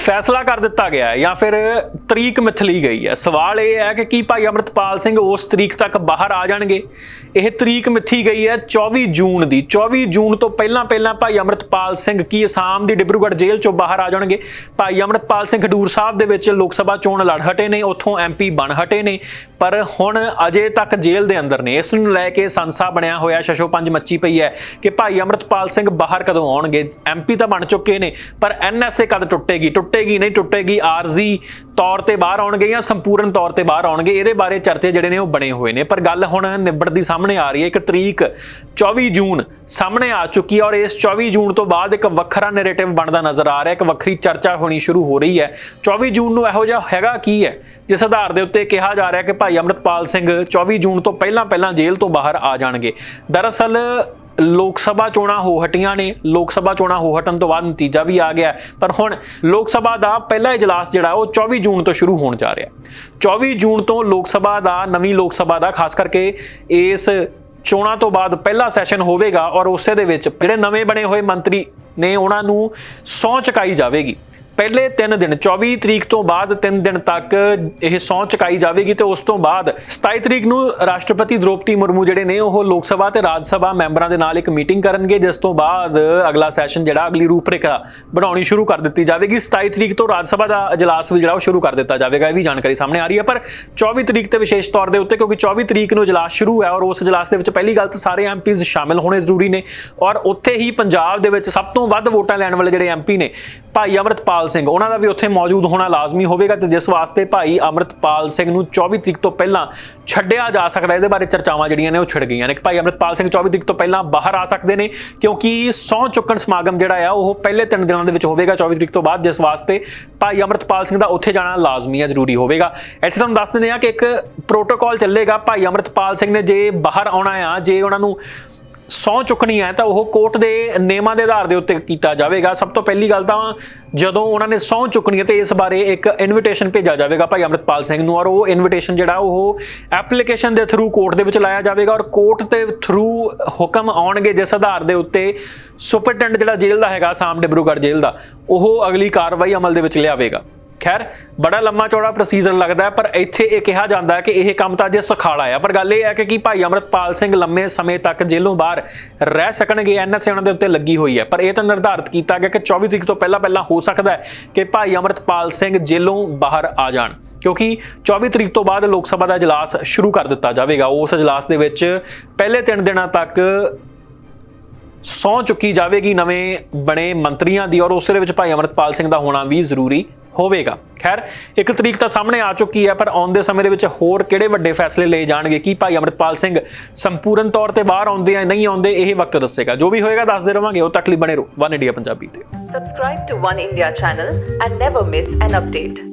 ਫੈਸਲਾ ਕਰ ਦਿੱਤਾ ਗਿਆ ਹੈ ਜਾਂ ਫਿਰ ਤਰੀਕ ਮਿਥ ਲਈ ਗਈ ਹੈ। ਸਵਾਲ ਇਹ ਹੈ ਕਿ ਕੀ ਭਾਈ ਅਮਰਤਪਾਲ ਸਿੰਘ ਉਸ ਤਰੀਕ ਤੱਕ ਬਾਹਰ ਆ ਜਾਣਗੇ? ਇਹ ਤਰੀਕ ਮਿੱਥੀ ਗਈ ਹੈ 24 ਜੂਨ ਦੀ। 24 ਜੂਨ ਤੋਂ ਪਹਿਲਾਂ ਪਹਿਲਾਂ ਭਾਈ ਅਮਰਤਪਾਲ ਸਿੰਘ ਕੀ ਅਸਾਮ ਦੀ ਡਿਬਰੂਗੜ੍ਹ ਜੇਲ੍ਹ ਚੋਂ ਬਾਹਰ ਆ ਜਾਣਗੇ? ਭਾਈ ਅਮਰਤਪਾਲ ਸਿੰਘ ਖਡੂਰ ਸਾਹਿਬ ਦੇ ਵਿੱਚ ਲੋਕ ਸਭਾ ਚੋਣ ਲੜ ਹਟੇ ਨੇ, ਉੱਥੋਂ ਐਮਪੀ ਬਣ ਹਟੇ ਨੇ। ਪਰ ਹੁਣ ਅਜੇ ਤੱਕ ਜੇਲ੍ਹ ਦੇ ਅੰਦਰ ਨੇ। ਇਸ ਨੂੰ ਲੈ ਕੇ ਸੰਸਾ ਬਣਿਆ ਹੋਇਆ, ਸ਼ਸ਼ੋ ਪੰਜ ਮੱਚੀ ਪਈ ਹੈ ਕਿ ਭਾਈ ਅਮਰਤਪਾਲ ਸਿੰਘ ਬਾਹਰ ਕਦੋਂ ਆਉਣਗੇ? ਐਮਪੀ ਤਾਂ ਬਣ ਚੁੱਕੇ ਨੇ, ਪਰ ਐਨਐਸਏ ਕਦ ਟੁੱਟੇਗੀ? ਟੁੱਟੇਗੀ ਨਹੀਂ, ਟੁੱਟੇਗੀ ਆਰਜ਼ੀ ਤੌਰ ਤੇ ਬਾਹਰ ਆਉਣਗੇ ਜਾਂ ਸੰਪੂਰਨ ਤੌਰ ਤੇ ਬਾਹਰ ਆਉਣਗੇ, ਇਹਦੇ ਬਾਰੇ ਚਰਚੇ ਜਿਹੜੇ ਨੇ ਉਹ ਬਣੇ ਹੋਏ ਨੇ। ਪਰ ਗੱਲ ਹੁਣ ਨਿਬੜਦੀ ਸਾਹਮਣੇ ਆ ਰਹੀ ਹੈ। ਇੱਕ ਤਰੀਕ 24 ਜੂਨ ਸਾਹਮਣੇ ਆ ਚੁੱਕੀ ਹੈ ਔਰ ਇਸ 24 ਜੂਨ ਤੋਂ ਬਾਅਦ ਇੱਕ ਵੱਖਰਾ ਨੈਰੇਟਿਵ ਬਣਦਾ ਨਜ਼ਰ ਆ ਰਿਹਾ। ਇੱਕ ਵੱਖਰੀ ਚਰਚਾ ਹੋਣੀ ਸ਼ੁਰੂ ਹੋ ਰਹੀ ਹੈ। 24 ਜੂਨ ਨੂੰ ਇਹੋ ਜਿਹਾ ਹੈਗਾ ਕੀ ਹੈ? ਜਿਸ ਆਧਾਰ ਦੇ ਉੱਤੇ ਕਿਹਾ ਜਾ ਰਿਹਾ ਕਿ ਭਾਈ ਅਮਰਤਪਾਲ ਸਿੰਘ 24 ਜੂਨ ਤੋਂ ਪਹਿਲਾਂ ਪਹਿਲਾਂ ਜੇਲ੍ਹ ਤੋਂ ਬਾਹਰ ਆ ਜਾਣਗੇ। ਦਰਅਸਲ ਲੋਕ ਸਭਾ ਚੋਣਾਂ ਹੋ ਹਟੀਆਂ ਨੇ, ਲੋਕ ਸਭਾ ਚੋਣਾਂ ਹੋ ਹਟਣ ਤੋਂ ਬਾਅਦ ਨਤੀਜਾ ਵੀ ਆ ਗਿਆ ਪਰ ਹੁਣ ਲੋਕ ਸਭਾ ਦਾ ਪਹਿਲਾ ਇਜਲਾਸ ਜਿਹੜਾ, ਉਹ 24 ਜੂਨ ਤੋਂ ਸ਼ੁਰੂ ਹੋਣ ਜਾ ਰਿਹਾ 24 ਜੂਨ ਤੋਂ ਲੋਕ ਸਭਾ ਦਾ, ਨਵੀਂ ਲੋਕ ਸਭਾ ਦਾ, ਖਾਸ ਕਰਕੇ ਇਸ ਚੋਣਾਂ ਤੋਂ ਬਾਅਦ ਪਹਿਲਾ ਸੈਸ਼ਨ ਹੋਵੇਗਾ ਔਰ ਉਸੇ ਦੇ ਵਿੱਚ ਜਿਹੜੇ ਨਵੇਂ ਬਣੇ ਹੋਏ ਮੰਤਰੀ ਨੇ, ਉਹਨਾਂ ਨੂੰ ਸਹੁੰ ਚੁਕਾਈ ਜਾਵੇਗੀ। ਪਹਿਲੇ 3 ਦਿਨ 24 ਤਰੀਕ ਤੋਂ ਬਾਅਦ 3 ਦਿਨ ਤੱਕ ਇਹ ਸਹੁੰ ਚੁਕਾਈ ਜਾਵੇਗੀ ਤੇ ਉਸ ਤੋਂ ਬਾਅਦ 27 ਤਰੀਕ ਨੂੰ ਰਾਸ਼ਟਰਪਤੀ ਦ੍ਰੋਪਦੀ ਮੁਰਮੂ ਜਿਹੜੇ ਨੇ ਉਹ ਲੋਕ ਸਭਾ ਤੇ ਰਾਜ ਸਭਾ ਮੈਂਬਰਾਂ ਦੇ ਨਾਲ ਇੱਕ ਮੀਟਿੰਗ ਕਰਨਗੇ, ਜਿਸ ਤੋਂ ਬਾਅਦ ਅਗਲਾ ਸੈਸ਼ਨ ਜਿਹੜਾ ਅਗਲੀ ਰੂਪਰੇਖਾ ਬਣਾਉਣੀ ਸ਼ੁਰੂ ਕਰ ਦਿੱਤੀ ਜਾਵੇਗੀ। 27 ਤਰੀਕ ਤੋਂ ਰਾਜ ਸਭਾ ਦਾ ਇਜਲਾਸ ਵੀ ਜਿਹੜਾ ਉਹ ਸ਼ੁਰੂ ਕਰ ਦਿੱਤਾ ਜਾਵੇਗਾ, ਇਹ ਵੀ ਜਾਣਕਾਰੀ ਸਾਹਮਣੇ ਆ ਰਹੀ ਹੈ। ਪਰ 24 ਤਰੀਕ ਤੇ ਵਿਸ਼ੇਸ਼ ਤੌਰ ਦੇ ਉੱਤੇ, ਕਿਉਂਕਿ 24 ਤਰੀਕ ਨੂੰ ਇਜਲਾਸ ਸ਼ੁਰੂ ਹੈ ਔਰ ਉਸ ਇਜਲਾਸ ਦੇ ਵਿੱਚ ਪਹਿਲੀ ਗੱਲ ਤਾਂ ਸਾਰੇ ਐਮਪੀਜ਼ ਸ਼ਾਮਿਲ ਹੋਣੇ ਜ਼ਰੂਰੀ ਨੇ ਔਰ ਉੱਥੇ ਹੀ ਪੰਜਾਬ ਦੇ ਵਿੱਚ ਸਭ ਤੋਂ ਵੱਧ ਵੋਟਾਂ ਲੈਣ ਵਾਲੇ ਜਿਹੜੇ ਐਮਪੀ ਨੇ, ਭਾਈ ਅਮਰਤਪਾਲ ਸਿੰਘ, ਉਹਨਾਂ ਦਾ ਵੀ ਉੱਥੇ ਮੌਜੂਦ ਹੋਣਾ ਲਾਜ਼ਮੀ ਹੋਵੇਗਾ ਤੇ ਜਿਸ ਵਾਸਤੇ ਭਾਈ ਅਮਰਤਪਾਲ ਸਿੰਘ ਨੂੰ 24 ਤਰੀਕ ਤੋਂ ਪਹਿਲਾਂ ਛੱਡਿਆ ਜਾ ਸਕਦਾ, ਇਹਦੇ ਬਾਰੇ ਚਰਚਾਵਾਂ ਜਿਹੜੀਆਂ ਨੇ ਉਹ ਛਿੜ ਗਈਆਂ ਨੇ। ਕਿ ਭਾਈ ਅਮਰਤਪਾਲ ਸਿੰਘ 24 ਤਰੀਕ ਤੋਂ ਪਹਿਲਾਂ ਬਾਹਰ ਆ ਸਕਦੇ ਨੇ, ਕਿਉਂਕਿ ਸਹੁੰ ਚੁੱਕਣ ਸਮਾਗਮ ਜਿਹੜਾ ਆ, ਉਹ ਪਹਿਲੇ ਤਿੰਨ ਦਿਨਾਂ ਦੇ ਵਿੱਚ ਹੋਵੇਗਾ 24 ਤਰੀਕ ਤੋਂ ਬਾਅਦ, ਜਿਸ ਵਾਸਤੇ ਭਾਈ ਅਮਰਤਪਾਲ ਸਿੰਘ ਦਾ ਉੱਥੇ ਜਾਣਾ ਲਾਜ਼ਮੀ ਹੈ ਜ਼ਰੂਰੀ ਹੋਵੇਗਾ। ਇੱਥੇ ਤੁਹਾਨੂੰ ਦੱਸ ਦਿੰਦੇ ਆ ਕਿ ਇੱਕ ਪ੍ਰੋਟੋਕਾਲ ਚੱਲੇਗਾ, ਭਾਈ ਅਮਰਤਪਾਲ ਸਿੰਘ ਨੇ ਜੇ ਬਾਹਰ ਆਉਣਾ ਆ, ਜੇ ਉਹਨਾਂ ਨੂੰ ਸਹੁੰ ਚੁੱਕਣੀ ਹੈ ਤਾਂ ਉਹ ਕੋਰਟ ਦੇ ਨਿਯਮਾਂ ਦੇ ਆਧਾਰ ਦੇ ਉੱਤੇ ਕੀਤਾ ਜਾਵੇਗਾ। ਸਭ ਤੋਂ ਪਹਿਲੀ ਗੱਲ ਤਾਂ ਜਦੋਂ ਉਹਨਾਂ ਨੇ ਸਹੁੰ ਚੁੱਕਣੀ ਹੈ ਤੇ ਇਸ ਬਾਰੇ ਇੱਕ ਇਨਵੀਟੇਸ਼ਨ ਭੇਜਿਆ ਜਾਵੇਗਾ ਭਾਈ ਅਮਰਤਪਾਲ ਸਿੰਘ ਨੂੰ ਔਰ ਉਹ ਇਨਵੀਟੇਸ਼ਨ ਜਿਹੜਾ ਉਹ ਐਪਲੀਕੇਸ਼ਨ ਦੇ ਥਰੂ ਕੋਰਟ ਦੇ ਵਿੱਚ ਲਾਇਆ ਜਾਵੇਗਾ ਔਰ ਕੋਰਟ ਦੇ ਥਰੂ ਹੁਕਮ ਆਉਣਗੇ ਜਿਸ ਆਧਾਰ ਦੇ ਉੱਤੇ ਸੁਪਰਟੈਂਡ ਜਿਹੜਾ ਜੇਲ੍ਹ ਦਾ ਹੈਗਾ, ਸਾਮ ਡਿਬਰੂਗੜ੍ਹ ਜੇਲ੍ਹ ਦਾ, ਉਹ ਅਗਲੀ ਕਾਰਵਾਈ ਅਮਲ ਦੇ ਵਿੱਚ ਲਿਆਵੇਗਾ। ਖੈਰ, ਬੜਾ ਲੰਮਾ ਚੌੜਾ ਪ੍ਰੋਸੀਜਰ ਲੱਗਦਾ ਹੈ, ਪਰ ਇੱਥੇ ਇਹ ਕਿਹਾ ਜਾਂਦਾ ਹੈ ਕਿ ਇਹ ਕੰਮ ਤਾਂ ਅਜੇ ਸੁਖਾਲਾ ਆ ਪਰ ਗੱਲ ਇਹ ਹੈ ਕਿ ਕੀ ਭਾਈ ਅਮਰਤਪਾਲ ਸਿੰਘ ਲੰਮੇ ਸਮੇਂ ਤੱਕ ਜੇਲ੍ਹੋਂ ਬਾਹਰ ਰਹਿ ਸਕਣਗੇ ਐਨਐਸਏ ਉਹਨਾਂ ਦੇ ਉੱਤੇ ਲੱਗੀ ਹੋਈ ਹੈ। ਪਰ ਇਹ ਤਾਂ ਨਿਰਧਾਰਤ ਕੀਤਾ ਗਿਆ ਕਿ 24 ਤਰੀਕ ਤੋਂ ਪਹਿਲਾਂ ਪਹਿਲਾਂ ਹੋ ਸਕਦਾ ਹੈ ਕਿ ਭਾਈ ਅਮਰਤਪਾਲ ਸਿੰਘ ਜੇਲ੍ਹੋਂ ਬਾਹਰ ਆ ਜਾਣ। ਕਿਉਂਕਿ 24 ਤਰੀਕ ਤੋਂ ਬਾਅਦ ਲੋਕ ਸਭਾ ਦਾ ਇਜਲਾਸ ਸ਼ੁਰੂ ਕਰ ਦਿੱਤਾ ਜਾਵੇਗਾ। ਉਸ ਇਜਲਾਸ ਦੇ ਵਿੱਚ ਪਹਿਲੇ 3 ਦਿਨਾਂ ਤੱਕ ਸਹੁੰ ਚੁੱਕੀ ਜਾਵੇਗੀ ਨਵੇਂ ਬਣੇ ਮੰਤਰੀਆਂ ਦੀ, ਔਰ ਉਸੇ ਦੇ ਵਿੱਚ ਭਾਈ ਅਮਰਤਪਾਲ ਸਿੰਘ ਦਾ ਹੋਣਾ ਵੀ ਜ਼ਰੂਰੀ ਹੋਵੇਗਾ। ਖੈਰ, ਇੱਕ ਤਰੀਕ ਤਾਂ ਸਾਹਮਣੇ ਆ ਚੁੱਕੀ ਹੈ, ਪਰ ਆਉਂਦੇ ਸਮੇਂ ਦੇ ਵਿੱਚ ਹੋਰ ਕਿਹੜੇ ਵੱਡੇ ਫੈਸਲੇ ਲਏ ਜਾਣਗੇ? ਕੀ ਭਾਈ ਅਮਰਤਪਾਲ ਸਿੰਘ ਸੰਪੂਰਨ ਤੌਰ ਤੇ ਬਾਹਰ ਆਉਂਦੇ ਆ ਨਹੀਂ ਆਉਂਦੇ, ਇਹ ਵਕਤ ਦੱਸੇਗਾ। ਜੋ ਵੀ ਹੋਏਗਾ, ਦੱਸਦੇ ਰਵਾਂਗੇ। ਉਹ ਤੱਕ ਲਈ ਬਣੇ ਰਹੋ। ਵਨ ਇੰਡੀਆ ਪੰਜਾਬੀ ਤੇ। Subscribe to One India channel and never miss an update.